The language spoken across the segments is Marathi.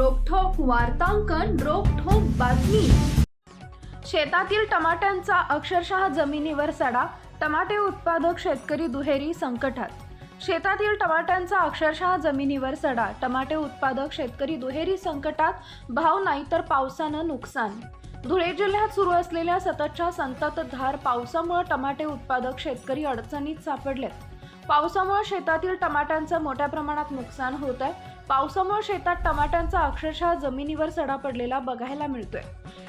वार्तांकन रोखोक बातमी. शेतातील टमाट्यांचा अक्षरशः जमिनीवर सडा टमाटे उत्पादक शेतकरी दुहेरी संकटात. शेतातील टमाट्यांचा अक्षरशः जमिनीवर सडा टमाटे उत्पादक शेतकरी दुहेरी संकटात भाव नाही तर पावसानं नुकसान. धुळे जिल्ह्यात सुरू असलेल्या सततच्या संततधार पावसामुळे टमाटे उत्पादक शेतकरी अडचणीत सापडलेत. पावसामुळे शेतातील टमाट्यांचं मोठ्या प्रमाणात नुकसान होत आहे. पावसामुळे शेतात टमाट्यांचा अक्षरशः जमिनीवर सडा पडलेला बघायला मिळतोय.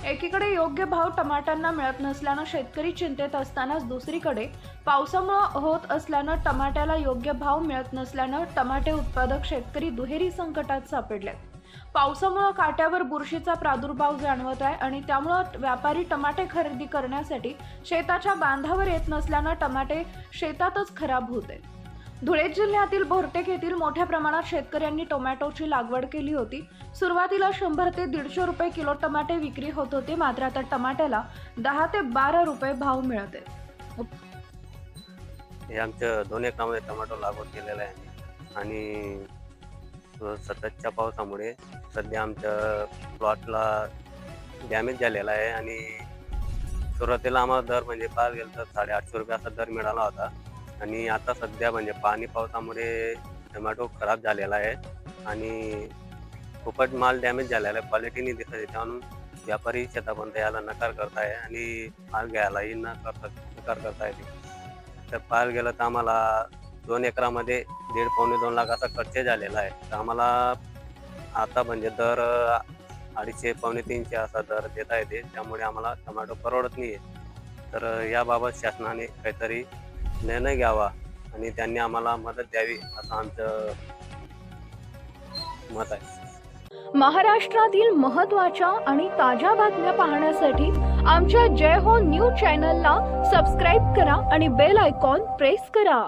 एकीकडे योग्य भाव टमाट्यांना मिळत नसल्यानं शेतकरी चिंतेत असतानाच दुसरीकडे पावसामुळे होत असल्यानं टमाट्याला योग्य भाव मिळत नसल्यानं टमाटे उत्पादक शेतकरी दुहेरी संकटात सापडलेत. पावसामुळं काट्यावर बुरशीचा प्रादुर्भाव जाणवत आहे आणि त्यामुळं व्यापारी टमाटे खरेदी करण्यासाठी शेताच्या बांधावर येत नसल्यानं टमाटे शेतातच खराब होते. धुळे जिल्ह्यातील भोरटेक येथील मोठ्या प्रमाणात शेतकऱ्यांनी टोमॅटोची लागवड केली होती. सुरुवातीला शंभर ते दीडशे रुपये किलो टमाटे विक्री होत होते मात्र आता टमाट्याला दहा ते बारा रुपये भाव मिळत आहे हे आमच्या दोन एकरामध्ये टमाटो लागवड केलेला आहे. आणि सततच्या पावसामुळे सध्या आमच्या प्लॉटला डॅमेज झालेला आहे आणि सुरुवातीला आम्हाला दर म्हणजे पाहायला गेलं तर साडेआठशे रुपये असा दर मिळाला होता. आणि आता सध्या म्हणजे पाणी पावसामुळे टोमॅटो खराब झालेला आहे आणि खूपच माल डॅमेज झालेला आहे. क्वालिटीने दिसत आहे. म्हणून व्यापारी शेतापर्यंत यायला नकार करताय आणि माल घ्यायलाही न करता नकार करताय तर पाहायला गेलं तर आम्हाला दोन एकरामध्ये दीड पावणे दोन लाखाचा खर्च झालेला आहे. तर आम्हाला आता म्हणजे दर अडीचशे पावणे तीनशे असा दर देता येते. त्यामुळे आम्हाला टोमॅटो परवडत नाही आहे तर याबाबत शासनाने काहीतरी निर्णय घ्यावा आणि त्यांनी आम्हाला मदत द्यावी असं आमचं मत आहे. महाराष्ट्रातील महत्त्वाच्या आणि ताज्या बातम्या पाहण्यासाठी आमच्या जय हो न्यूज चॅनलला सबस्क्राईब करा आणि बेल आयकॉन प्रेस करा.